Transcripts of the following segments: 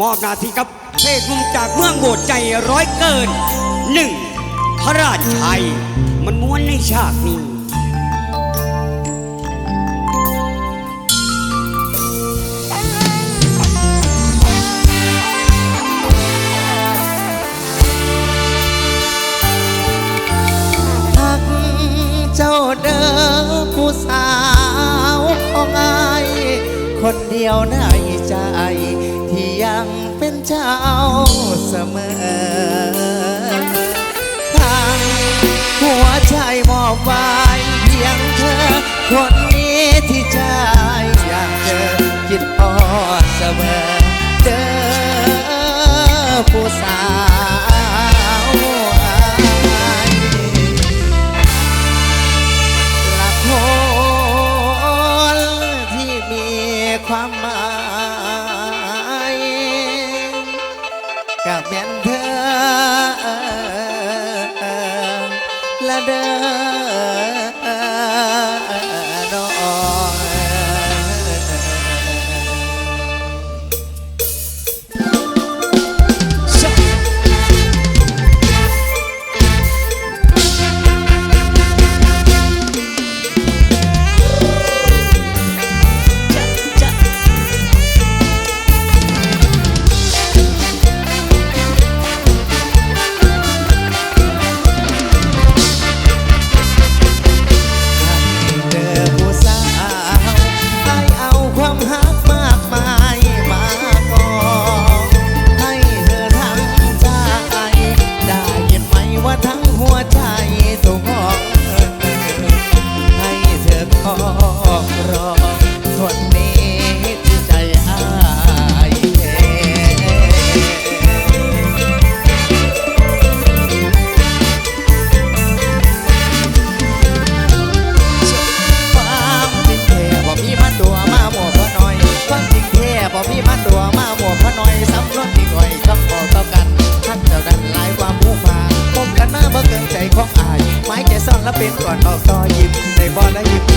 มอบนาทีกับเพศมุมจากเมืองโบดใจร้อยเกินหนึ่งพระราชชัย มันม้วนในฉากนี้เจ้าเดิมผู้สาวของไอคนเดียวในใจ ที่ยังเป็นเจ้าเสมอ ทางหัวใจมอบไว้เพียงเธอ คนนี้ที่ใจอยากเจอคิดออเสมอ เจอผู้สาว I'm not ladang เป็นตัวต่อก็ยิ้มในบอลนะยิ้ม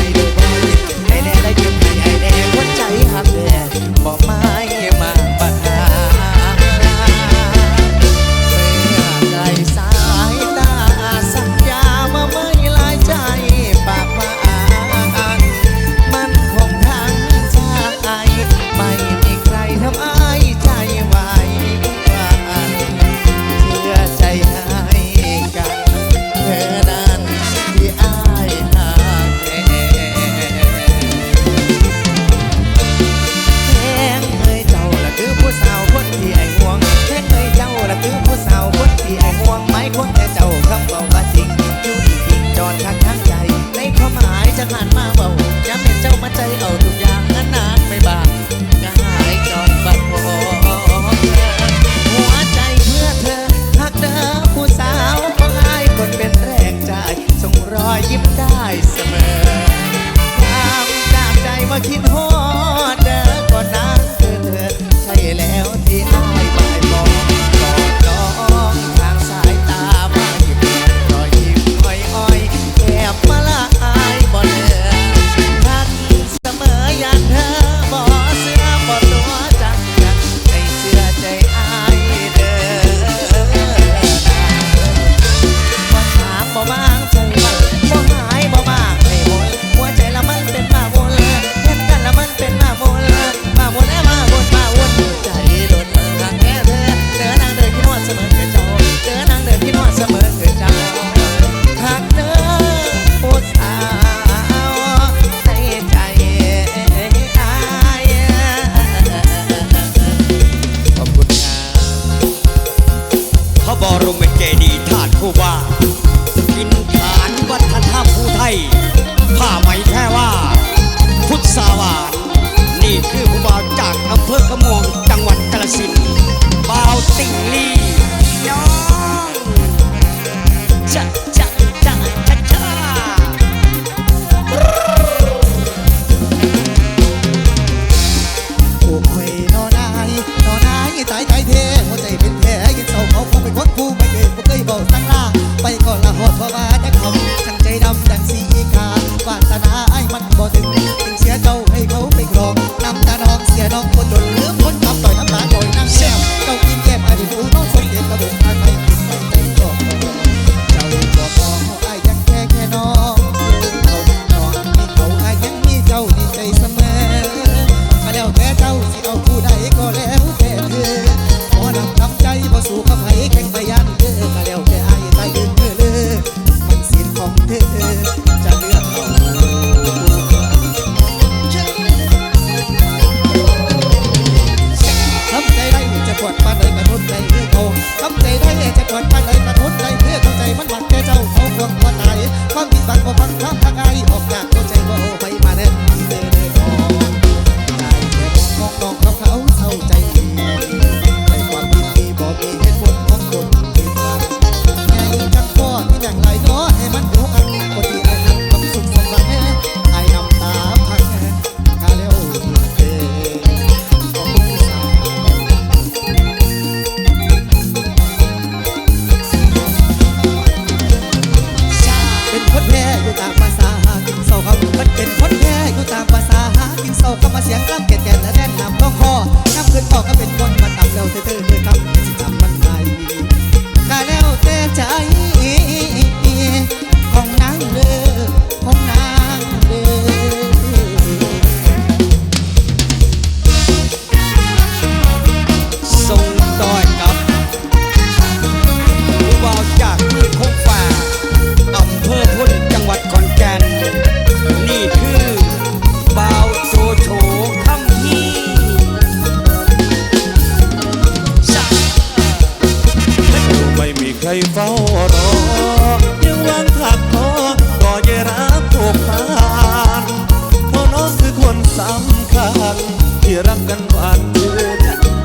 รักกันหวานเกิน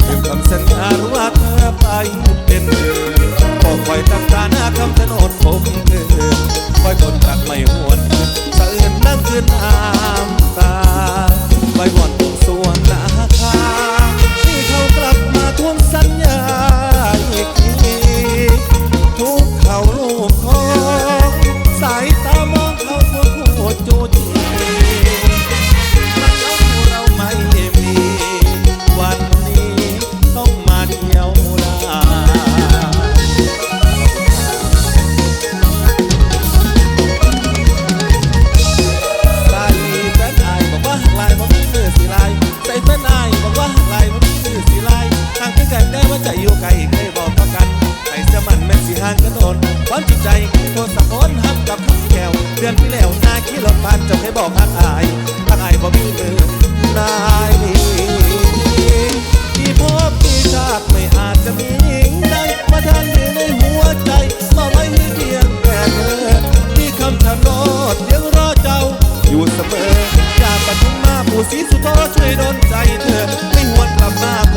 เรื่องคำสัญญา แล้วนาขี้รมพันจะให้บอกพักอายพักอายบ่มีมือนายที่พบที่ชาติไม่อาจจะมีหญิดมาทันอยู่ในหัวใจมาไว้ให้เพียงแต่เธอที่คำชะโนดยังรอเจ้าอยู่เสมอจาปทุมมาผู้ศรีสุโธช่วยดนใจเธอไม่หวนกลับมา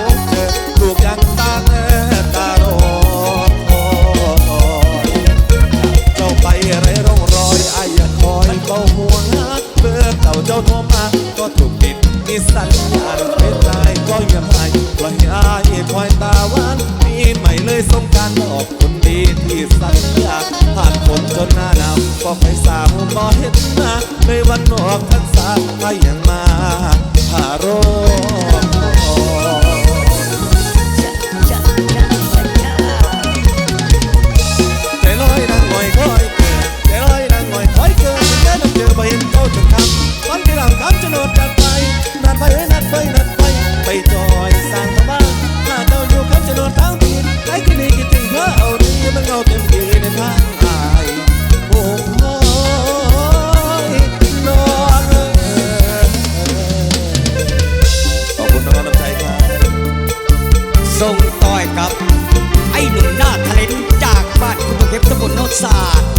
กับ ไอ้หนุ่มหน้าทะเลนจากบ้านคุณเทพบสมุญโนศาสตร์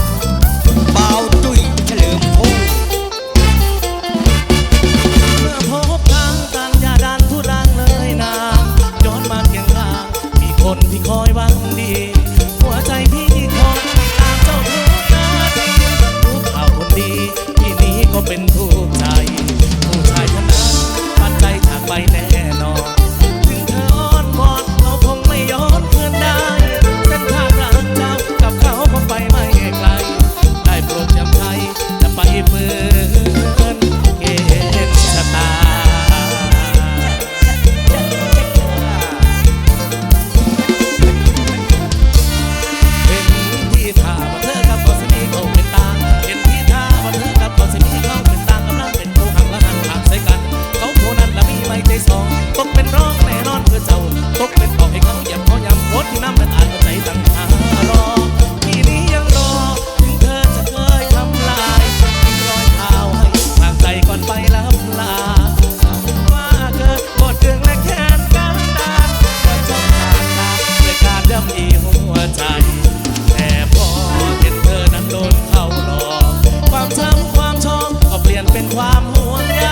ความห่วงใย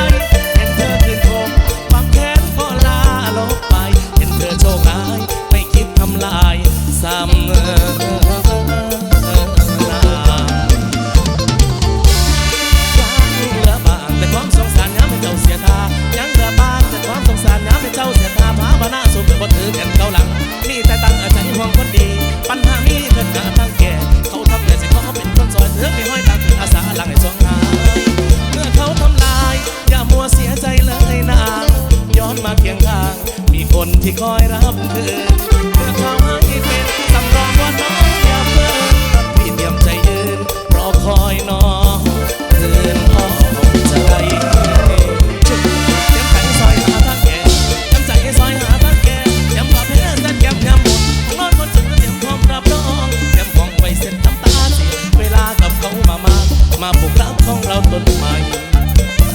มาปลุกรับของเราต้นใหม่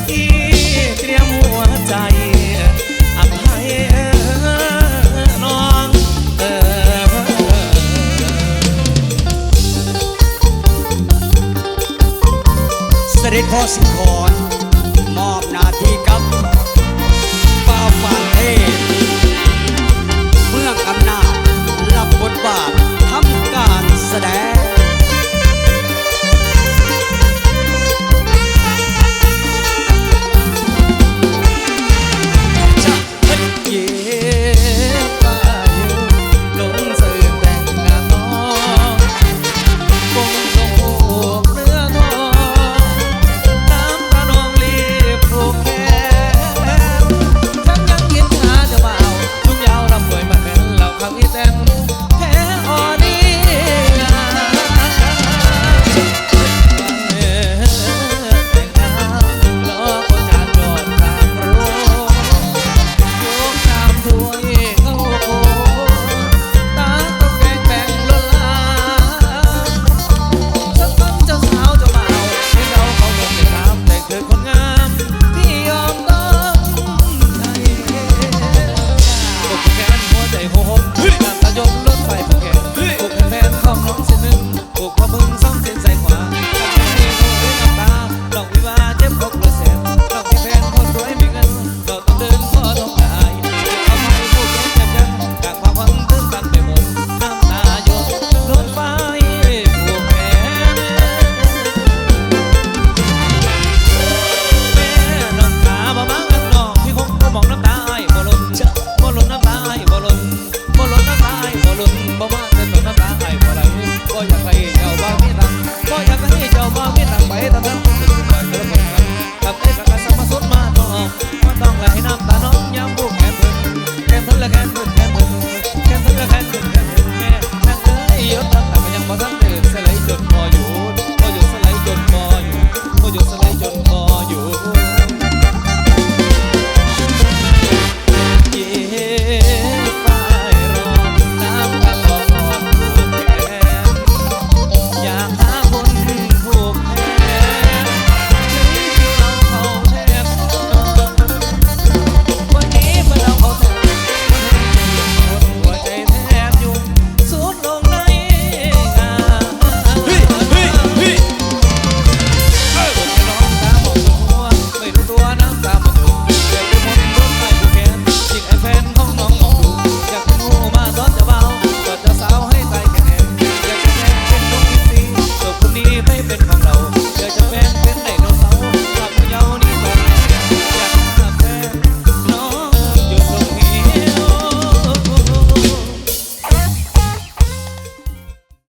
อีเตรียมหัวใจอภัยน้องเเสด็จพ่อสิงคอ